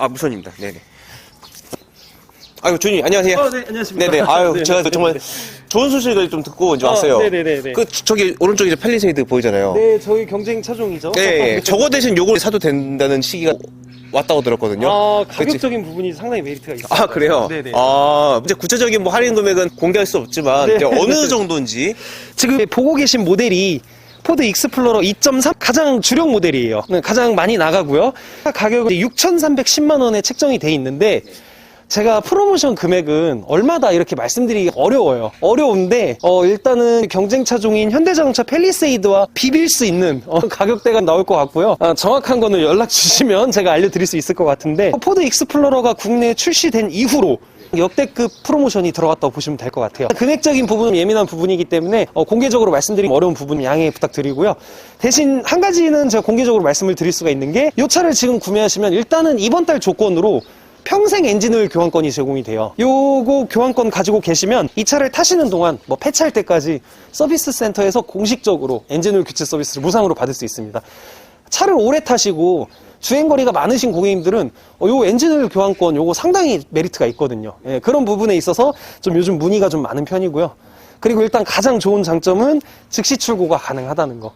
아, 무선입니다. 네네. 아유, 준이, 안녕하세요. 어, 네, 안녕하십니까. 네네. 아유, 네, 제가 네, 정말 네. 좋은 소식을 좀 듣고 이제 어, 왔어요. 네네네네. 그, 저기, 오른쪽에 이제 팰리세이드 보이잖아요. 네, 저희 경쟁 차종이죠. 네, 저거 대신 요걸 사도 된다는 시기가 왔다고 들었거든요. 아, 그치? 가격적인 부분이 상당히 메리트가 있어요. 아, 그래요? 네네. 아, 이제 구체적인 뭐 할인 금액은 공개할 수 없지만, 네. 이제 어느 정도인지. 지금 보고 계신 모델이 포드 익스플로러 2.3 가장 주력 모델이에요. 네, 가장 많이 나가고요. 가격은 6,310만 원에 책정이 돼 있는데 제가 프로모션 금액은 얼마다 이렇게 말씀드리기 어려워요. 어려운데 어, 일단은 경쟁 차종인 현대자동차 팰리세이드와 비빌 수 있는 어, 가격대가 나올 것 같고요. 아, 정확한 거는 연락 주시면 제가 알려드릴 수 있을 것 같은데 포드 익스플로러가 국내에 출시된 이후로 역대급 프로모션이 들어갔다고 보시면 될 것 같아요. 금액적인 부분은 예민한 부분이기 때문에 어, 공개적으로 말씀드리기 어려운 부분 양해 부탁드리고요. 대신 한 가지는 제가 공개적으로 말씀을 드릴 수가 있는 게 이 차를 지금 구매하시면 일단은 이번 달 조건으로 평생 엔진오일 교환권이 제공이 돼요. 요거 교환권 가지고 계시면 이 차를 타시는 동안 뭐 폐차할 때까지 서비스 센터에서 공식적으로 엔진오일 교체 서비스를 무상으로 받을 수 있습니다. 차를 오래 타시고 주행거리가 많으신 고객님들은 어, 요 엔진오일 교환권 요거 상당히 메리트가 있거든요. 예, 그런 부분에 있어서 좀 요즘 문의가 좀 많은 편이고요. 그리고 일단 가장 좋은 장점은 즉시 출고가 가능하다는 거.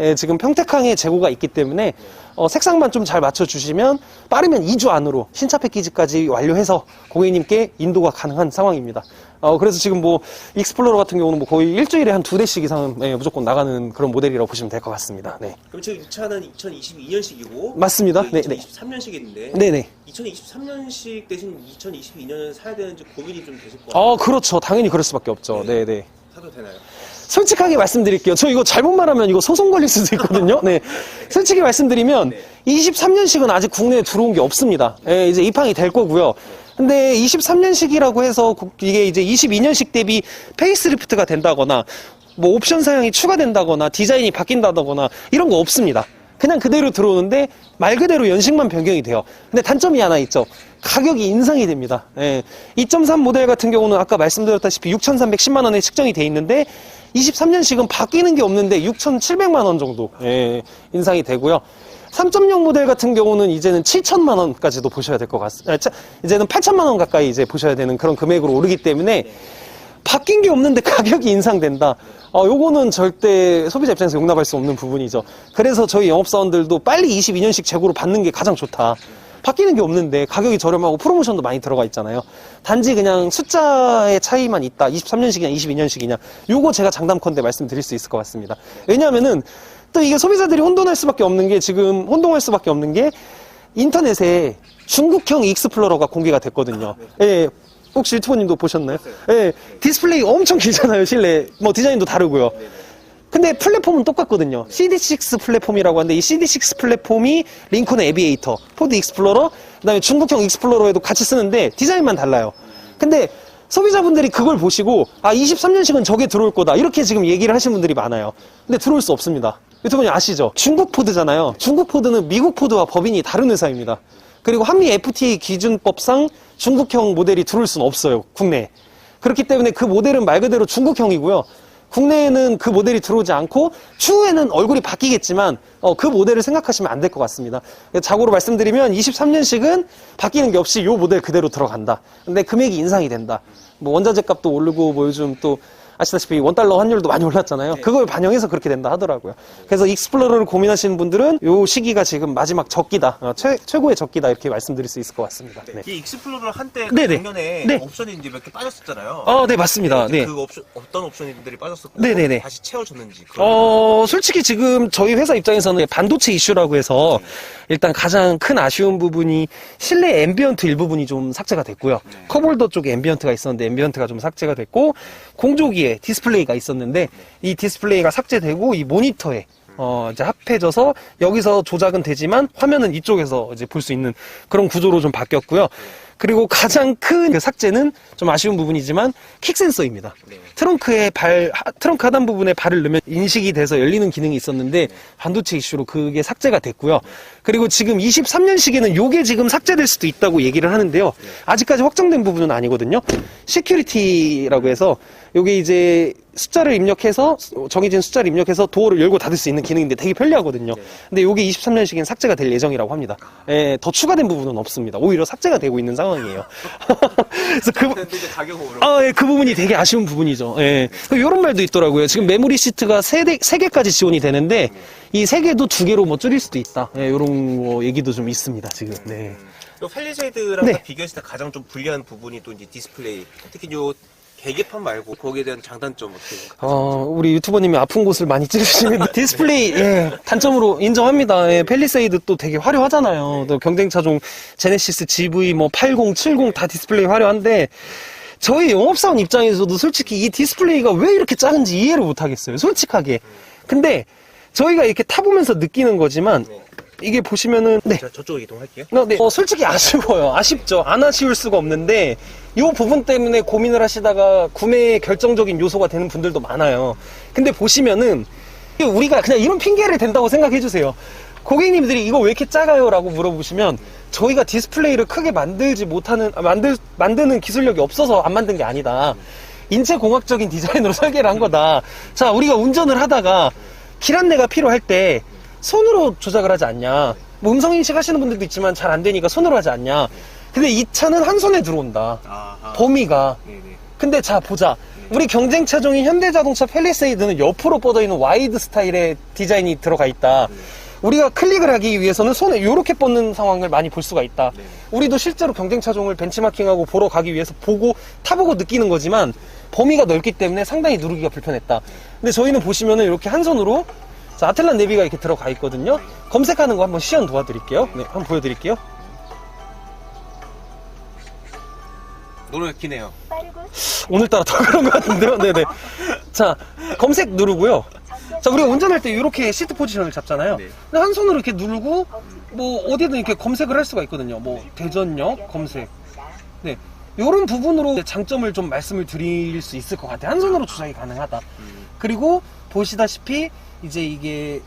예, 지금 평택항에 재고가 있기 때문에 어, 색상만 좀 잘 맞춰주시면 빠르면 2주 안으로 신차 패키지까지 완료해서 고객님께 인도가 가능한 상황입니다. 어, 그래서 지금 뭐 익스플로러 같은 경우는 뭐 거의 일주일에 한 두 대씩 이상은 예, 무조건 나가는 그런 모델이라고 보시면 될 것 같습니다. 네. 그럼 지금 이 차는 2022년식이고. 맞습니다. 네, 네. 2023년식인데. 네네. 2023년식 대신 2022년을 사야 되는지 고민이 좀 되실 것 같아요. 어, 그렇죠. 당연히 그럴 수밖에 없죠. 네 네. 사도 되나요? 솔직하게 말씀드릴게요. 저 이거 잘못 말하면 이거 소송 걸릴 수도 있거든요. 네. 솔직히 말씀드리면 23년식은 아직 국내에 들어온 게 없습니다. 예, 이제 입항이 될 거고요. 근데 23년식이라고 해서 고- 이게 이제 22년식 대비 페이스리프트가 된다거나 뭐 옵션 사양이 추가된다거나 디자인이 바뀐다거나 이런 거 없습니다. 그냥 그대로 들어오는데 말 그대로 연식만 변경이 돼요. 근데 단점이 하나 있죠. 가격이 인상이 됩니다. 예. 2.3 모델 같은 경우는 아까 말씀드렸다시피 6,310만 원에 측정이 돼 있는데 23년식은 바뀌는 게 없는데 6,700만 원 정도 예, 인상이 되고요. 3.0 모델 같은 경우는 이제는 7천만 원까지도 보셔야 될 것 같습니다. 아, 차- 이제는 8천만 원 가까이 이제 보셔야 되는 그런 금액으로 오르기 때문에 바뀐 게 없는데 가격이 인상된다. 어, 요거는 절대 소비자 입장에서 용납할 수 없는 부분이죠. 그래서 저희 영업사원들도 빨리 22년식 재고로 받는 게 가장 좋다. 바뀌는 게 없는데 가격이 저렴하고 프로모션도 많이 들어가 있잖아요. 단지 그냥 숫자의 차이만 있다. 23년식이냐 22년식이냐. 요거 제가 장담컨대 말씀드릴 수 있을 것 같습니다. 왜냐하면은 또 이게 소비자들이 혼돈할 수밖에 없는 게 지금 혼동할 수밖에 없는 게 인터넷에 중국형 익스플로러가 공개가 됐거든요. 예. 혹시 유튜버님도 보셨나요? 예. 디스플레이 엄청 길잖아요, 실내. 뭐 디자인도 다르고요. 근데 플랫폼은 똑같거든요. CD6 플랫폼이라고 하는데 이 CD6 플랫폼이 링컨 에비에이터, 포드 익스플로러, 그다음에 중국형 익스플로러에도 같이 쓰는데 디자인만 달라요. 근데 소비자분들이 그걸 보시고 아 23년식은 저게 들어올 거다 이렇게 지금 얘기를 하시는 분들이 많아요. 근데 들어올 수 없습니다. 유튜버님 아시죠? 중국 포드잖아요. 중국 포드는 미국 포드와 법인이 다른 회사입니다. 그리고 한미 FTA 기준법상 중국형 모델이 들어올 수는 없어요. 국내에. 그렇기 때문에 그 모델은 말 그대로 중국형이고요. 국내에는 그 모델이 들어오지 않고 추후에는 얼굴이 바뀌겠지만 어, 그 모델을 생각하시면 안 될 것 같습니다. 자고로 말씀드리면 23년식은 바뀌는 게 없이 이 모델 그대로 들어간다. 근데 금액이 인상이 된다. 뭐 원자재 값도 오르고 뭐 요즘 또 아시다시피 원달러 환율도 많이 올랐잖아요. 그걸 반영해서 그렇게 된다 하더라고요. 그래서 익스플로러를 고민하시는 분들은 요 시기가 지금 마지막 적기다. 어, 최, 최고의 적기다. 이렇게 말씀드릴 수 있을 것 같습니다. 네. 이 익스플로러 한때 그 네네. 작년에 네. 옵션이 이제 몇 개 빠졌었잖아요. 어, 네, 맞습니다. 네. 그 옵션, 어떤 옵션들이 빠졌었고 네 네 네. 다시 채워졌는지 그런 어, 솔직히 지금 저희 회사 입장에서는 반도체 이슈라고 해서 일단 가장 큰 아쉬운 부분이 실내 앰비언트 일부분이 좀 삭제가 됐고요. 컵홀더 쪽에 앰비언트가 있었는데 앰비언트가 좀 삭제가 됐고 공조기에 디스플레이가 있었는데 이 디스플레이가 삭제되고 이 모니터에 어, 이제 합해져서 여기서 조작은 되지만 화면은 이쪽에서 이제 볼 수 있는 그런 구조로 좀 바뀌었고요. 그리고 가장 큰 그 삭제는 좀 아쉬운 부분이지만 킥 센서입니다. 트렁크에 발, 하- 트렁크 하단 부분에 발을 넣으면 인식이 돼서 열리는 기능이 있었는데 반도체 이슈로 그게 삭제가 됐고요. 그리고 지금 23년식에는 요게 지금 삭제될 수도 있다고 얘기를 하는데요. 아직까지 확정된 부분은 아니거든요. 시큐리티라고 해서 요게 이제 숫자를 입력해서 정해진 숫자를 입력해서 도어를 열고 닫을 수 있는 기능인데 되게 편리하거든요. 네. 근데 요게 23년식엔 삭제가 될 예정이라고 합니다. 예, 더 추가된 부분은 없습니다. 오히려 삭제가 되고 있는 상황이에요. 그래서 그. 아, 예, 그 부분이 되게 아쉬운 부분이죠. 예. 이런 말도 있더라고요. 지금 메모리 시트가 세, 대, 세 개까지 지원이 되는데, 이세 개도 두 개로 뭐 줄일 수도 있다. 예, 요런 거 얘기도 좀 있습니다, 지금. 네. 요 펠리세이드랑 네. 딱 비교했을 때 가장 좀 불리한 부분이 또 이제 디스플레이. 특히 요 계기판 말고 거기에 대한 장단점 어떻게 생각하세요? 어, 우리 유튜버님이 아픈 곳을 많이 찌르시는데 디스플레이 예, 단점으로 인정합니다. 예, 펠리세이드 또 되게 화려하잖아요. 또 경쟁 차종 제네시스 GV 뭐 80, 70 다 디스플레이 화려한데 저희 영업사원 입장에서도 솔직히 이 디스플레이가 왜 이렇게 작은지 이해를 못 하겠어요. 솔직하게. 근데 저희가 이렇게 타보면서 느끼는 거지만 이게 보시면은 네. 자, 저쪽으로 이동할게요. 어, 네. 어, 솔직히 아쉬워요. 아쉽죠. 안 아쉬울 수가 없는데, 이 부분 때문에 고민을 하시다가 구매의 결정적인 요소가 되는 분들도 많아요. 근데 보시면은, 우리가 그냥 이런 핑계를 댄다고 생각해 주세요. 고객님들이 이거 왜 이렇게 작아요? 라고 물어보시면, 저희가 디스플레이를 크게 만들지 못하는, 아, 만들, 만드는 기술력이 없어서 안 만든 게 아니다. 인체공학적인 디자인으로 설계를 한 거다. 자, 우리가 운전을 하다가, 길 안내가 필요할 때, 손으로 조작을 하지 않냐. 뭐 음성인식 하시는 분들도 있지만 잘 안 되니까 손으로 하지 않냐. 근데 이 차는 한 손에 들어온다. 아하. 범위가. 네네. 근데 자, 보자. 우리 경쟁 차종인 현대자동차 펠리세이드는 옆으로 뻗어 있는 와이드 스타일의 디자인이 들어가 있다. 우리가 클릭을 하기 위해서는 손에 이렇게 뻗는 상황을 많이 볼 수가 있다. 네. 우리도 실제로 경쟁 차종을 벤치마킹하고 보러 가기 위해서 보고 타보고 느끼는 거지만 범위가 넓기 때문에 상당히 누르기가 불편했다. 근데 저희는 보시면은 이렇게 한 손으로 자, 아틀란 내비가 이렇게 들어가 있거든요. 검색하는 거 한번 시연 도와드릴게요. 네, 한번 보여드릴게요. 노래 기네요. 오늘따라 더 그런 것 같은데요. 네네. 자, 검색 누르고요. 자, 우리가 운전할 때 이렇게 시트 포지션을 잡잖아요. 네. 근데 한 손으로 이렇게 누르고, 뭐, 어디든 이렇게 검색을 할 수가 있거든요. 뭐, 대전역 검색. 네. 요런 부분으로 장점을 좀 말씀을 드릴 수 있을 것 같아요. 한 손으로 조작이 가능하다. 그리고 보시다시피, 이제 이게,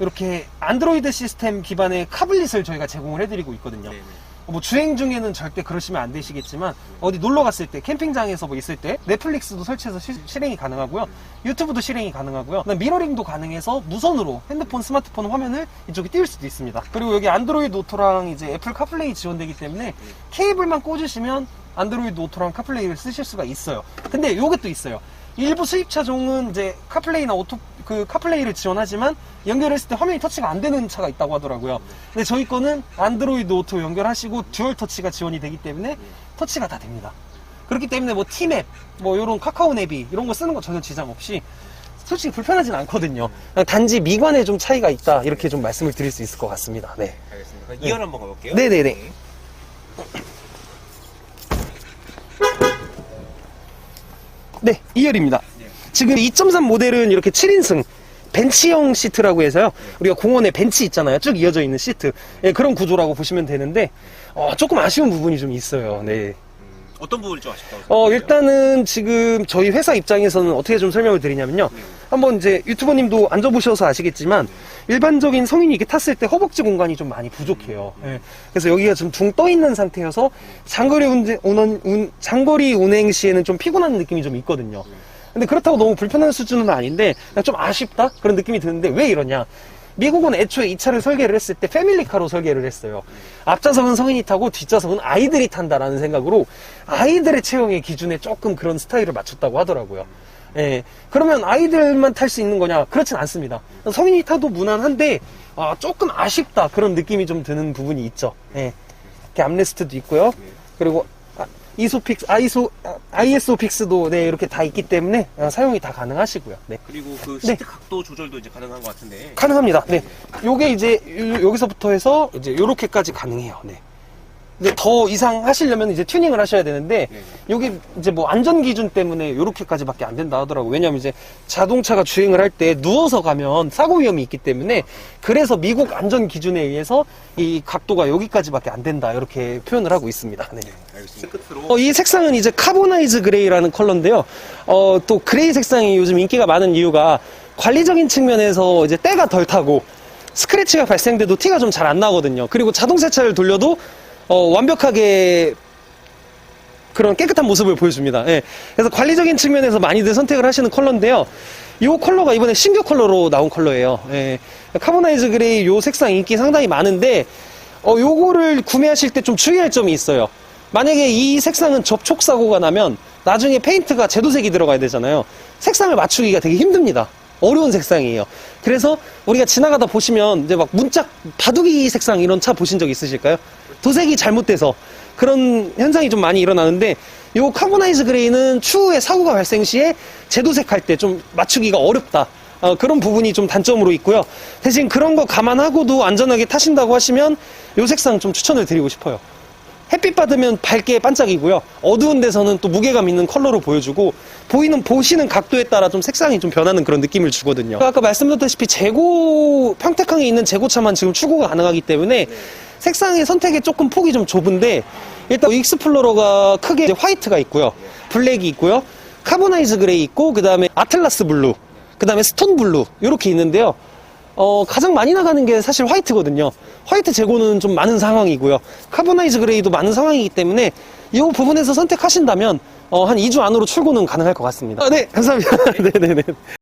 이렇게 안드로이드 시스템 기반의 카블릿을 저희가 제공을 해드리고 있거든요. 네네. 뭐 주행 중에는 절대 그러시면 안 되시겠지만 어디 놀러 갔을 때 캠핑장에서 뭐 있을 때 넷플릭스도 설치해서 시- 실행이 가능하고요 유튜브도 실행이 가능하고요 미러링도 가능해서 무선으로 핸드폰 스마트폰 화면을 이쪽에 띄울 수도 있습니다 그리고 여기 안드로이드 오토랑 이제 애플 카플레이 지원되기 때문에 케이블만 꽂으시면 안드로이드 오토랑 카플레이를 쓰실 수가 있어요 근데 요게 또 있어요 일부 수입 차종은 이제 카플레이나 오토 그 카플레이를 지원하지만 연결했을 때 화면이 터치가 안 되는 차가 있다고 하더라고요. 근데 저희 거는 안드로이드 오토 연결하시고 듀얼 터치가 지원이 되기 때문에 터치가 다 됩니다. 그렇기 때문에 뭐 티맵, 뭐 이런 카카오 내비 이런 거 쓰는 거 전혀 지장 없이 솔직히 불편하진 않거든요. 단지 미관에 좀 차이가 있다 이렇게 좀 말씀을 드릴 수 있을 것 같습니다. 네. 알겠습니다. 그럼 2열 한번 가볼게요. 네네네. 네, 2열입니다. 지금 2.3 모델은 이렇게 7인승 벤치형 시트라고 해서요. 우리가 공원에 벤치 있잖아요. 쭉 이어져 있는 시트. 예, 그런 구조라고 보시면 되는데, 어, 조금 아쉬운 부분이 좀 있어요. 네. 어떤 부분이 좀 아쉽다고 어, 생각하세요? 일단은 지금 저희 회사 입장에서는 어떻게 좀 설명을 드리냐면요. 한번 이제 유튜버님도 앉아보셔서 아시겠지만, 일반적인 성인이 이렇게 탔을 때 허벅지 공간이 좀 많이 부족해요. 예. 그래서 여기가 좀둥떠 있는 상태여서 장거리 운전, 운원- 운- 장거리 운행 시에는 좀 피곤한 느낌이 좀 있거든요. 근데 그렇다고 너무 불편한 수준은 아닌데, 그냥 좀 아쉽다? 그런 느낌이 드는데, 왜 이러냐. 미국은 애초에 이 차를 설계를 했을 때 패밀리카로 설계를 했어요. 앞좌석은 성인이 타고 뒷좌석은 아이들이 탄다라는 생각으로 아이들의 체형의 기준에 조금 그런 스타일을 맞췄다고 하더라고요. 예. 그러면 아이들만 탈 수 있는 거냐? 그렇진 않습니다. 성인이 타도 무난한데, 아, 조금 아쉽다. 그런 느낌이 좀 드는 부분이 있죠. 예. 이렇게 암레스트도 있고요. 그리고 아, 이소픽스, 아이소, 아, ISO 픽스도 네, 이렇게 다 있기 때문에 아, 사용이 다 가능하시고요. 네. 그리고 그 네. 시트 각도 조절도 이제 가능한 것 같은데. 가능합니다. 네. 요게 이제 요- 여기서부터 해서 이제 요렇게까지 가능해요. 네. 근데 더 이상 하시려면 이제 튜닝을 하셔야 되는데 네. 요게 이제 뭐 안전 기준 때문에 요렇게까지밖에 안 된다 하더라고요. 왜냐면 이제 자동차가 주행을 할 때 누워서 가면 사고 위험이 있기 때문에 그래서 미국 안전 기준에 의해서 이 각도가 여기까지밖에 안 된다. 이렇게 표현을 하고 있습니다. 네. 알겠습니다. 끝으로. 어, 이 색상은 이제 카보나이즈 그레이라는 컬러인데요. 어, 또 그레이 색상이 요즘 인기가 많은 이유가 관리적인 측면에서 이제 때가 덜 타고 스크래치가 발생돼도 티가 좀 잘 안 나거든요. 그리고 자동 세차를 돌려도 어, 완벽하게 그런 깨끗한 모습을 보여줍니다. 예. 그래서 관리적인 측면에서 많이들 선택을 하시는 컬러인데요. 이 컬러가 이번에 신규 컬러로 나온 컬러예요. 예. 카보나이즈 그레이 요 색상 인기 상당히 많은데 어, 요거를 구매하실 때 좀 주의할 점이 있어요. 만약에 이 색상은 접촉 사고가 나면 나중에 페인트가 제도색이 들어가야 되잖아요. 색상을 맞추기가 되게 힘듭니다. 어려운 색상이에요. 그래서 우리가 지나가다 보시면 이제 막 문짝 바둑이 색상 이런 차 보신 적 있으실까요? 도색이 잘못돼서 그런 현상이 좀 많이 일어나는데 요 카보나이즈 그레이는 추후에 사고가 발생 시에 제도색할 때 좀 맞추기가 어렵다. 어, 그런 부분이 좀 단점으로 있고요. 대신 그런 거 감안하고도 안전하게 타신다고 하시면 요 색상 좀 추천을 드리고 싶어요. 햇빛 받으면 밝게 반짝이고요. 어두운 데서는 또 무게감 있는 컬러로 보여주고 보이는 보시는 각도에 따라 좀 색상이 좀 변하는 그런 느낌을 주거든요. 아까 말씀드렸다시피 재고 평택항에 있는 재고차만 지금 출고가 가능하기 때문에 색상의 선택에 조금 폭이 좀 좁은데 일단 익스플로러가 크게 화이트가 있고요. 블랙이 있고요. 카보나이즈 그레이 있고 그다음에 아틀라스 블루, 그다음에 스톤 블루 이렇게 있는데요. 어, 가장 많이 나가는 게 사실 화이트거든요. 화이트 재고는 좀 많은 상황이고요. 카보나이즈 그레이도 많은 상황이기 때문에 이 부분에서 선택하신다면 어, 한 2주 안으로 출고는 가능할 것 같습니다. 아, 네, 감사합니다. 네네네.